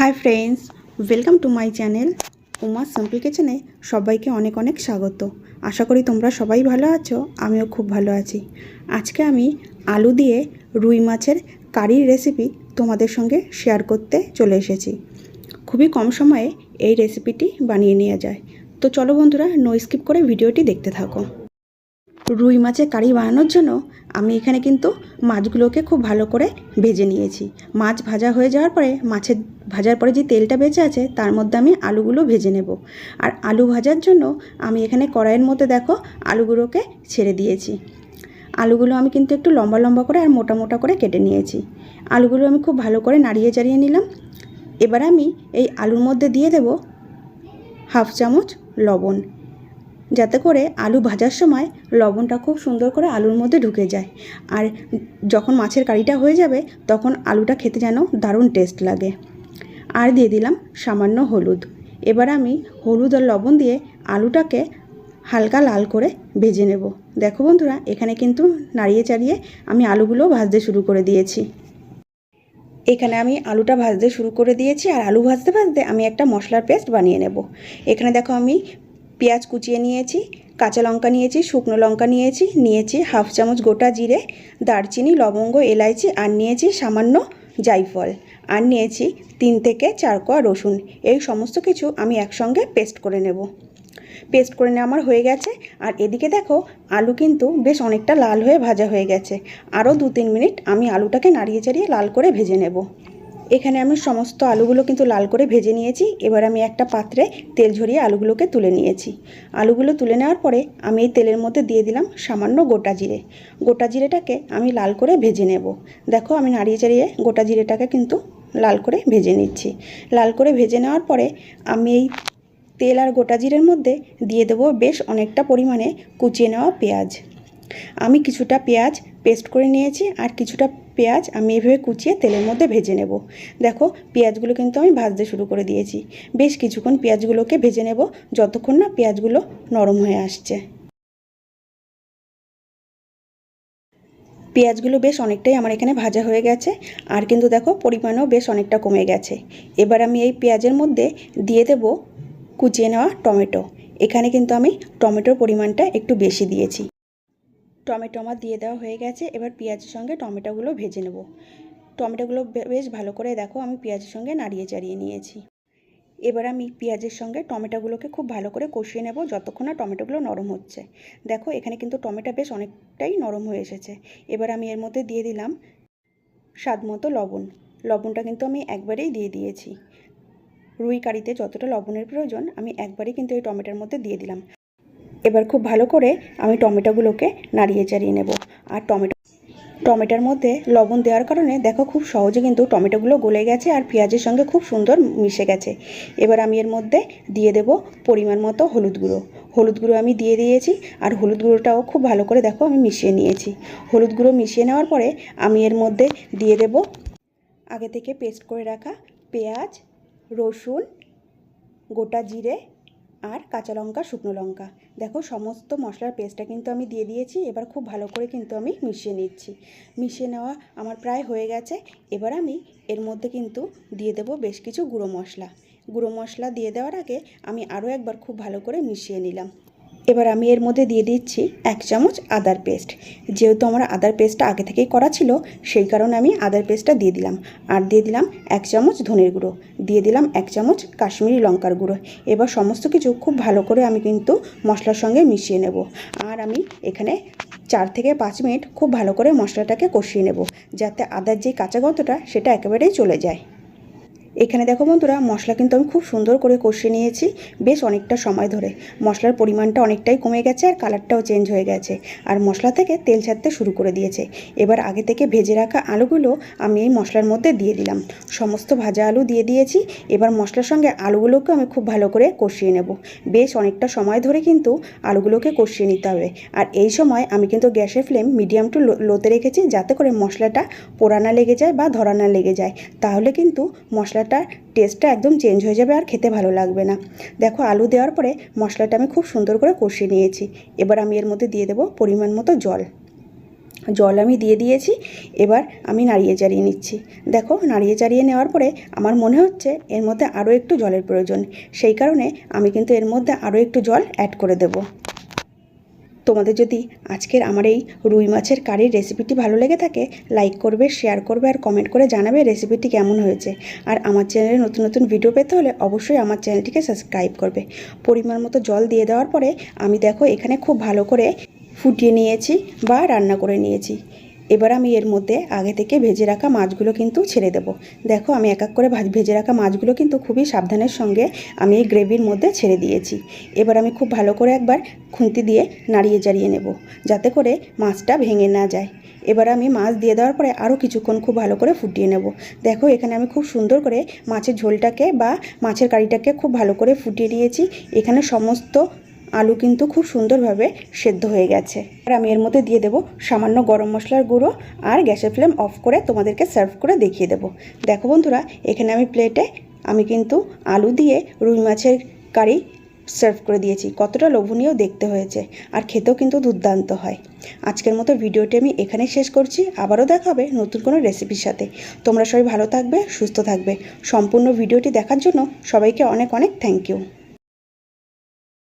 Hi friends welcome to my channel Uma simple কিচেনে সবাইকে অনেক অনেক স্বাগত। আশা করি তোমরা সবাই ভালো আছো, আমিও খুব ভালো আছি। আজকে আমি আলু দিয়ে রুই মাছের কারির রেসিপি তোমাদের সঙ্গে শেয়ার করতে চলে এসেছি। খুবই কম সময়ে এই রেসিপিটি বানিয়ে নেওয়া যায়। তো চলো বন্ধুরা নো স্কিপ করে ভিডিওটি দেখতে থাকো। রুই মাছের কারি বানানোর জন্য আমি এখানে কিন্তু মাছগুলোকে খুব ভালো করে ভেজে নিয়েছি। মাছ ভাজা হয়ে যাওয়ার পরে, মাছের ভাজার পরে যে তেলটা বেঁচে আছে, তার মধ্যে আমি আলুগুলো ভেজে নেব। আর আলু ভাজার জন্য আমি এখানে কড়াইয়ের মধ্যে দেখো আলুগুলোকে ছেড়ে দিয়েছি। আলুগুলো আমি কিন্তু একটু লম্বা লম্বা করে আর মোটা মোটা করে কেটে নিয়েছি। আলুগুলো আমি খুব ভালো করে নাড়িয়ে চাড়িয়ে নিলাম। এবার আমি এই আলুর মধ্যে দিয়ে দেব হাফ চামচ লবণ। যাতে করে আলু ভাজার সময় লবণটা খুব সুন্দর করে আলুর মধ্যে ঢুকে যায়। আর যখন মাছের কারিটা হয়ে যাবে, তখন আলুটা খেতে যেন দারুণ টেস্ট লাগে। আর দিয়ে দিলাম সামান্য হলুদ। এবার আমি হলুদ আর লবণ দিয়ে আলুটাকে হালকা লাল করে ভেজে নেব। দেখো বন্ধুরা, এখানে কিন্তু নাড়িয়ে চাড়িয়ে আমি আলুগুলো ভাজতে শুরু করে দিয়েছি। এখানে আমি আলুটা ভাজতে শুরু করে দিয়েছি আর আলু ভাজতে ভাজতে আমি একটা মশলার পেস্ট বানিয়ে নেব। এখানে দেখো আমি পেঁয়াজ কুচিয়ে নিয়েছি, কাঁচা লঙ্কা নিয়েছি, শুকনো লঙ্কা নিয়েছি নিয়েছি হাফ চামচ গোটা জিরে, দারচিনি, লবঙ্গ, এলাইচি আর নিয়েছি সামান্য জাইফল আর নিয়েছি তিন থেকে চার কোয়া রসুন। এই সমস্ত কিছু আমি একসঙ্গে পেস্ট করে নেব। পেস্ট করে নেওয়া আমার হয়ে গেছে। আর এদিকে দেখো, আলু কিন্তু বেশ অনেকটা লাল হয়ে ভাজা হয়ে গেছে। আরও দু তিন মিনিট আমি আলুটাকে নাড়িয়ে চাড়িয়ে লাল করে ভেজে নেব। এখানে আমি সমস্ত আলুগুলো কিন্তু লাল করে ভেজে নিয়েছি। এবার আমি একটা পাত্রে তেল ঝরিয়ে আলুগুলোকে তুলে নিয়েছি। আলুগুলো তুলে নেওয়ার পরে আমি এই তেলের মধ্যে দিয়ে দিলাম সামান্য গোটা জিরে। গোটা জিরেটাকে আমি লাল করে ভেজে নেব। দেখো আমি নাড়িয়ে চাড়িয়ে গোটা জিরেটাকে কিন্তু লাল করে ভেজে নিচ্ছি। লাল করে ভেজে নেওয়ার পরে আমি এই তেল আর গোটা জিরের মধ্যে দিয়ে দেবো বেশ অনেকটা পরিমাণে কুচিয়ে নেওয়া পেঁয়াজ। আমি কিছুটা পেঁয়াজ পেস্ট করে নিয়েছি আর কিছুটা পেঁয়াজ আমি এভাবে কুচিয়ে তেলের মধ্যে ভেজে নেব। দেখো, পেঁয়াজগুলো কিন্তু আমি ভাজতে শুরু করে দিয়েছি। বেশ কিছুক্ষণ পেঁয়াজগুলোকে ভেজে নেব যতক্ষণ না পেঁয়াজগুলো নরম হয়ে আসছে। পেঁয়াজগুলো বেশ অনেকটাই আমার এখানে ভাজা হয়ে গেছে আর কিন্তু দেখো, পরিমাণও বেশ অনেকটা কমে গেছে। এবার আমি এই পেঁয়াজের মধ্যে দিয়ে দেব কুচিয়ে নেওয়া টমেটো। এখানে কিন্তু আমি টমেটোর পরিমাণটা একটু বেশি দিয়েছি। টমেটো আমার দিয়ে দেওয়া হয়ে গেছে। এবার পেঁয়াজের সঙ্গে টমেটোগুলো ভেজে নেব। টমেটোগুলো বেশ ভালো করে দেখো, আমি পেঁয়াজের সঙ্গে নাড়িয়ে চাড়িয়ে নিয়েছি। এবার আমি পেঁয়াজের সঙ্গে টমেটোগুলোকে খুব ভালো করে কষিয়ে নেব যতক্ষণ না টমেটোগুলো নরম হচ্ছে। দেখো, এখানে কিন্তু টমেটো বেশ অনেকটাই নরম হয়ে এসেছে। এবার আমি এর মধ্যে দিয়ে দিলাম স্বাদ মতো লবণ। লবণটা কিন্তু আমি একবারেই দিয়ে দিয়েছি। রুই কারিতে যতটা লবণের প্রয়োজন, আমি একবারেই কিন্তু এই টমেটোর মধ্যে দিয়ে দিলাম। এবার খুব ভালো করে আমি টমেটোগুলোকে নাড়িয়ে চাড়িয়ে নেব। আর টমেটো, টমেটোর মধ্যে লবণ দেওয়ার কারণে দেখো খুব সহজে কিন্তু টমেটোগুলো গলে গেছে আর পেঁয়াজের সঙ্গে খুব সুন্দর মিশে গেছে। এবার আমি এর মধ্যে দিয়ে দেব পরিমাণ মতো হলুদ গুঁড়ো। হলুদ গুঁড়ো আমি দিয়ে দিয়েছি আর হলুদ গুঁড়োটাও খুব ভালো করে দেখো আমি মিশিয়ে নিয়েছি। হলুদ গুঁড়ো মিশিয়ে নেওয়ার পরে আমি এর মধ্যে দিয়ে দেব আগে থেকে পেস্ট করে রাখা পেঁয়াজ, রসুন, গোটা জিরে আর কাঁচা লঙ্কা, শুকনো লঙ্কা। দেখো, সমস্ত মশলার পেস্টটা কিন্তু আমি দিয়ে দিয়েছি। এবার খুব ভালো করে কিন্তু আমি মিশিয়ে নিচ্ছি। মিশিয়ে নেওয়া আমার প্রায় হয়ে গেছে। এবার আমি এর মধ্যে কিন্তু দিয়ে দেবো বেশ কিছু গুঁড়ো মশলা। গুঁড়ো মশলা দিয়ে দেওয়ার আগে আমি আরও একবার খুব ভালো করে মিশিয়ে নিলাম। এবার আমি এর মধ্যে দিয়ে দিচ্ছি এক চামচ আদার পেস্ট। যেহেতু আমার আদার পেস্টটা আগে থেকেই করা ছিল, সেই কারণে আমি আদার পেস্টটা দিয়ে দিলাম। আর দিয়ে দিলাম এক চামচ ধনের গুঁড়ো। দিয়ে দিলাম এক চামচ কাশ্মীরি লঙ্কার গুঁড়ো। এবার সমস্ত কিছু খুব ভালো করে আমি কিন্তু মশলার সঙ্গে মিশিয়ে নেব। আর আমি এখানে চার থেকে পাঁচ মিনিট খুব ভালো করে মশলাটাকে কষিয়ে নেব, যাতে আদার যে কাঁচা গন্ধটা, সেটা একেবারেই চলে যায়। এখানে দেখো বন্ধুরা, মশলা কিন্তু আমি খুব সুন্দর করে কষিয়ে নিয়েছি বেশ অনেকটা সময় ধরে। মশলার পরিমাণটা অনেকটাই কমে গেছে আর কালারটাও চেঞ্জ হয়ে গেছে। আর মশলা থেকে তেল ছাড়তে শুরু করে দিয়েছে। এবার আগে থেকে ভেজে রাখা আলুগুলো আমি এই মশলার মধ্যে দিয়ে দিলাম। সমস্ত ভাজা আলু দিয়ে দিয়েছি। এবার মশলার সঙ্গে আলুগুলোকে আমি খুব ভালো করে কষিয়ে নেব। বেশ অনেকটা সময় ধরে কিন্তু আলুগুলোকে কষিয়ে নিতে হবে। আর এই সময় আমি কিন্তু গ্যাসের ফ্লেম মিডিয়াম টু লোতে রেখেছি যাতে করে মশলাটা পোড়ানা লেগে যায় বা ধরানা লেগে যায়। তাহলে কিন্তু মশলাটা টেস্টটা একদম চেঞ্জ হয়ে যাবে আর খেতে ভালো লাগবে না। দেখো আলু দেওয়ার পরে মশলাটা আমি খুব সুন্দর করে কষিয়ে নিয়েছি। এবার আমি এর মধ্যে দিয়ে দেবো পরিমাণ মতো জল। জল আমি দিয়ে দিয়েছি, এবার আমি নাড়িয়ে চাড়িয়ে নিচ্ছি। দেখো নাড়িয়ে চাড়িয়ে নেওয়ার পরে আমার মনে হচ্ছে এর মধ্যে আরও একটু জলের প্রয়োজন। সেই কারণে আমি কিন্তু এর মধ্যে আরও একটু জল অ্যাড করে দেবো। তোমাদের যদি আজকের আমার এই রুই মাছের কারির রেসিপিটি ভালো লেগে থাকে লাইক করবে শেয়ার করবে আর কমেন্ট করে জানাবে রেসিপিটি কেমন হয়েছে। আর আমার চ্যানেলে নতুন নতুন ভিডিও পেতে হলে অবশ্যই আমার চ্যানেলটিকে সাবস্ক্রাইব করবে। পরিমাণ মতো জল দিয়ে দেওয়ার পরে আমি দেখো এখানে খুব ভালো করে ফুটিয়ে নিয়েছি বা রান্না করে নিয়েছি। এবার আমি এর মধ্যে আগে থেকে ভেজে রাখা মাছগুলো কিন্তু ছেড়ে দেবো। দেখো, আমি এক এক করে ভাজ- রাখা মাছগুলো কিন্তু খুবই সাবধানের সঙ্গে আমি এই গ্রেভির মধ্যে ছেড়ে দিয়েছি। এবার আমি খুব ভালো করে একবার খুন্তি দিয়ে নাড়িয়ে চাড়িয়ে নেব, যাতে করে মাছটা ভেঙে না যায়। এবার আমি মাছ দিয়ে দেওয়ার পরে আরও কিছুক্ষণ খুব ভালো করে ফুটিয়ে নেব। দেখো, এখানে আমি খুব সুন্দর করে মাছের ঝোলটাকে বা মাছের কারিটাকে খুব ভালো করে ফুটিয়ে নিয়েছি। এখানে সমস্ত আলু কিন্তু খুব সুন্দরভাবে সেদ্ধ হয়ে গেছে। আর আমি এর মধ্যে দিয়ে দেবো সামান্য গরম মশলার গুঁড়ো আর গ্যাসের ফ্লেম অফ করে তোমাদেরকে সার্ভ করে দেখিয়ে দেবো। দেখো বন্ধুরা, এখানে আমি প্লেটে আমি কিন্তু আলু দিয়ে রুই মাছের কারি সার্ভ করে দিয়েছি। কতটা লোভনীয় দেখতে হয়েছে আর খেতেও কিন্তু দুর্দান্ত হয়। আজকের মতো ভিডিওটি আমি এখানে শেষ করছি। আবারও দেখা হবে নতুন কোনো রেসিপির সাথে। তোমরা সবাই ভালো থাকবে, সুস্থ থাকবে। সম্পূর্ণ ভিডিওটি দেখার জন্য সবাইকে অনেক অনেক থ্যাংক ইউ।